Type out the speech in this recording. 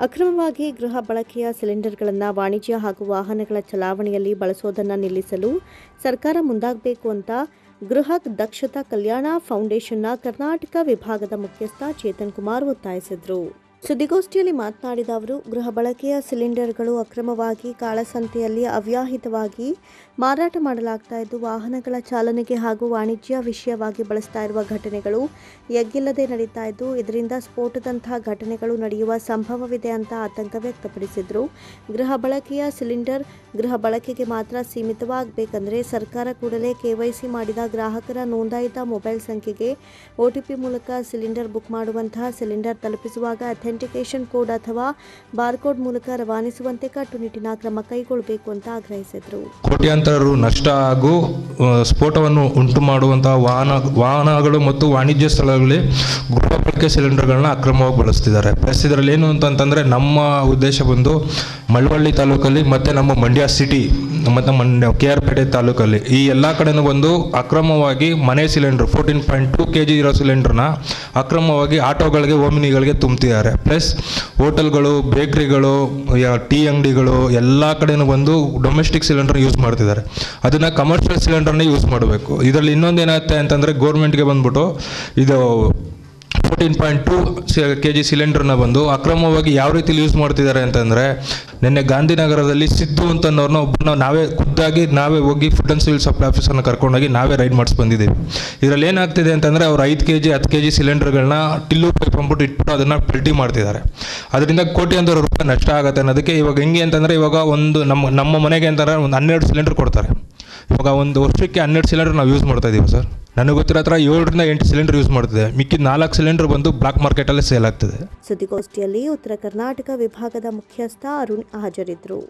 ಅಕ್ರಮವಾಗಿ ಗೃಹ ಬಳಕೆಯ ಸಿಲಿಂಡರ್ಗಳನ್ನು ವಾಣಿಜ್ಯ ಹಾಗೂ ವಾಹನಗಳ ಚಲಾವಣೆಯಲ್ಲಿ ಬಳಸೋದನ್ನು ನಿಲ್ಲಿಸಲು ಸರ್ಕಾರ ಮುಂದಾಗಬೇಕು ಅಂತ ಗೃಹ ದಕ್ಷತಾ ಕಲ್ಯಾಣ ಫೌಂಡೇಶನ್ನ ಕರ್ನಾಟಕ ವಿಭಾಗದ ಮುಖ್ಯಸ್ಥ ಚೇತನ್ ಕುಮಾರ್ ಒತ್ತಾಯಿಸಿದರು. ಸುದ್ದಿಗೋಷ್ಠಿಯಲ್ಲಿ ಮಾತನಾಡಿದ ಅವರು, ಗೃಹ ಬಳಕೆಯ ಸಿಲಿಂಡರ್ಗಳು ಅಕ್ರಮವಾಗಿ ಕಾಳಸಂತೆಯಲ್ಲಿ ಅವ್ಯಾಹಿತವಾಗಿ ಮಾರಾಟ ಮಾಡಲಾಗ್ತಾ ಇದ್ದು, ವಾಹನಗಳ ಚಾಲನೆಗೆ ಹಾಗೂ ವಾಣಿಜ್ಯ ವಿಷಯವಾಗಿ ಬಳಸ್ತಾ ಇರುವ ಘಟನೆಗಳು ಎಗ್ಗಿಲ್ಲದೆ ನಡೀತಾ ಇದ್ದು, ಇದರಿಂದ ಸ್ಫೋಟದಂತಹ ಘಟನೆಗಳು ನಡೆಯುವ ಸಂಭವವಿದೆ ಅಂತ ಆತಂಕ ವ್ಯಕ್ತಪಡಿಸಿದರು. ಗೃಹ ಬಳಕೆಯ ಸಿಲಿಂಡರ್ ಗೃಹ ಬಳಕೆಗೆ ಮಾತ್ರ ಸೀಮಿತವಾಗಬೇಕೆಂದರೆ ಸರ್ಕಾರ ಕೂಡಲೇ ಕೆವೈಸಿ ಮಾಡಿದ ಗ್ರಾಹಕರ ನೋಂದಾಯಿತ ಮೊಬೈಲ್ ಸಂಖ್ಯೆಗೆ ಒಟಿಪಿ ಮೂಲಕ ಸಿಲಿಂಡರ್ ಬುಕ್ ಮಾಡುವಂತಹ ಸಿಲಿಂಡರ್ ತಲುಪಿಸುವಾಗ ಅಥೆಂಟಿಕೇಷನ್ ಕೋಡ್ ಅಥವಾ ಬಾರ್ಕೋಡ್ ಮೂಲಕ ರವಾನಿಸುವಂತೆ ಕಟ್ಟುನಿಟ್ಟಿನ ಕ್ರಮ ಕೈಗೊಳ್ಳಬೇಕು ಅಂತ ಆಗ್ರಹಿಸಿದರು. ಕೋಟ್ಯಾಂತರ ರು ನಷ್ಟ ಹಾಗೂ ಸ್ಫೋಟವನ್ನು ಉಂಟು ಮಾಡುವಂತಹ ವಾಹನ, ವಾಹನಗಳು ಮತ್ತು ವಾಣಿಜ್ಯ ಸ್ಥಳಗಳಲ್ಲಿ ಗೃಹ ಬಳಕೆ ಸಿಲಿಂಡರ್ಗಳನ್ನ ಅಕ್ರಮವಾಗಿ ಬಳಸ್ತಿದ್ದಾರೆ. ಪ್ಲಸ್ ಇದರಲ್ಲಿ ಏನು ಅಂತಂತಂದರೆ ನಮ್ಮ ಉದ್ದೇಶ ಬಂದು ಮಳವಳ್ಳಿ ತಾಲೂಕಲ್ಲಿ ಮತ್ತು ನಮ್ಮ ಮಂಡ್ಯ ಸಿಟಿ ಮತ್ತು ಮಂಡ್ಯ ಕೆ ಆರ್ ಪೇಟೆ ತಾಲೂಕಲ್ಲಿ ಈ ಎಲ್ಲ ಕಡೆನೂ ಬಂದು ಅಕ್ರಮವಾಗಿ ಮನೆ cylinder fourteen point two K G ಇರೋ ಸಿಲಿಂಡರ್ನ ಅಕ್ರಮವಾಗಿ ಆಟೋಗಳಿಗೆ, ಓಮಿನಿಗಳಿಗೆ ತುಂಬ್ತಿದ್ದಾರೆ. ಪ್ಲಸ್ ಹೋಟೆಲ್ಗಳು ಬೇಕ್ರಿಗಳು ಟೀ ಅಂಗಡಿಗಳು ಎಲ್ಲ ಕಡೆನೂ ಬಂದು ಡೊಮೆಸ್ಟಿಕ್ ಸಿಲಿಂಡರ್ ಯೂಸ್ ಮಾಡ್ತಿದ್ದಾರೆ. ಅದನ್ನು ಕಮರ್ಷಿಯಲ್ ಸಿಲಿಂಡರ್ನೇ ಯೂಸ್ ಮಾಡಬೇಕು. ಇದರಲ್ಲಿ ಇನ್ನೊಂದು ಏನಾಗುತ್ತೆ ಅಂತಂದರೆ ಗೌರ್ಮೆಂಟ್ಗೆ ಬಂದ್ಬಿಟ್ಟು ಇದು fourteen point two K G ಸಿಲಿಂಡರ್ನ ಬಂದು ಅಕ್ರಮವಾಗಿ ಯಾವ ರೀತಿಲಿ ಯೂಸ್ ಮಾಡ್ತಿದ್ದಾರೆ ಅಂತಂದರೆ ನಿನ್ನೆ ಗಾಂಧಿನಗರದಲ್ಲಿ ಸಿದ್ದು ಅಂತ ಅನ್ನೋರ್ನ ಒಬ್ಬನ ನಾವೇ ಖುದ್ದಾಗಿ ನಾವೇ ಹೋಗಿ ಫುಡ್ ಆ್ಯಂಡ್ ಸಿವಿಲ್ ಸಪ್ಲೈ ಆಫೀಸರ್ನ ಕರ್ಕೊಂಡೋಗಿ ನಾವೇ ರೈಡ್ ಮಾಡಿಸಿ ಬಂದಿದ್ದೀವಿ ಇದರಲ್ಲಿ ಏನಾಗ್ತಿದೆ ಅಂತಂದರೆ ಅವ್ರು ಐದು ಕೆ ಜಿ ಹತ್ತು ಕೆ ಜಿ ಸಿಲಿಂಡರ್ಗಳನ್ನ ಟಿಲ್ಲು ಪೈಪ್ ಅಂದ್ಬಿಟ್ಟು ಇಟ್ಬಿಟ್ಟು ಅದನ್ನು ಪ್ರಿಂಟಿ ಮಾಡ್ತಿದ್ದಾರೆ. ಅದರಿಂದ ಕೋಟ್ಯಾಂತರ ರೂಪಾಯಿ ನಷ್ಟ ಆಗುತ್ತೆ ಅನ್ನೋದಕ್ಕೆ ಇವಾಗ ಹೆಂಗೆ ಅಂತಂದರೆ ಇವಾಗ ಒಂದು ನಮ್ಮ ನಮ್ಮ ಮನೆಗೆ ಅಂತಂದರೆ ಒಂದು ಹನ್ನೆರಡು ಸಿಲಿಂಡರ್ ಕೊಡ್ತಾರೆ. ಇವಾಗ ಒಂದು ವರ್ಷಕ್ಕೆ ಹನ್ನೆರಡು ಸಿಲಿಂಡರ್ ನಾವು ಯೂಸ್ ಮಾಡ್ತಾ ಇದ್ದೀವಿ ಸರ್. ನನಗೆ ಗೊತ್ತಿರೋ ಹತ್ರ ಏಳರಿಂದ ಎಂಟು ಸಿಲಿಂಡರ್ ಯೂಸ್ ಮಾಡ್ತಿದೆ. ಮಿಕ್ಕಿದ ನಾಲ್ಕು ಸಿಲಿಂಡರ್ ಬಂದು ಬ್ಲಾಕ್ ಮಾರ್ಕೆಟಲ್ಲೇ ಸೇಲ್ ಆಗ್ತದೆ. ಸುದ್ದಿಗೋಷ್ಠಿಯಲ್ಲಿ ಉತ್ತರ ಕರ್ನಾಟಕ ವಿಭಾಗದ ಮುಖ್ಯಸ್ಥ ಅರುಣ್ ಹಾಜರಿದ್ದರು.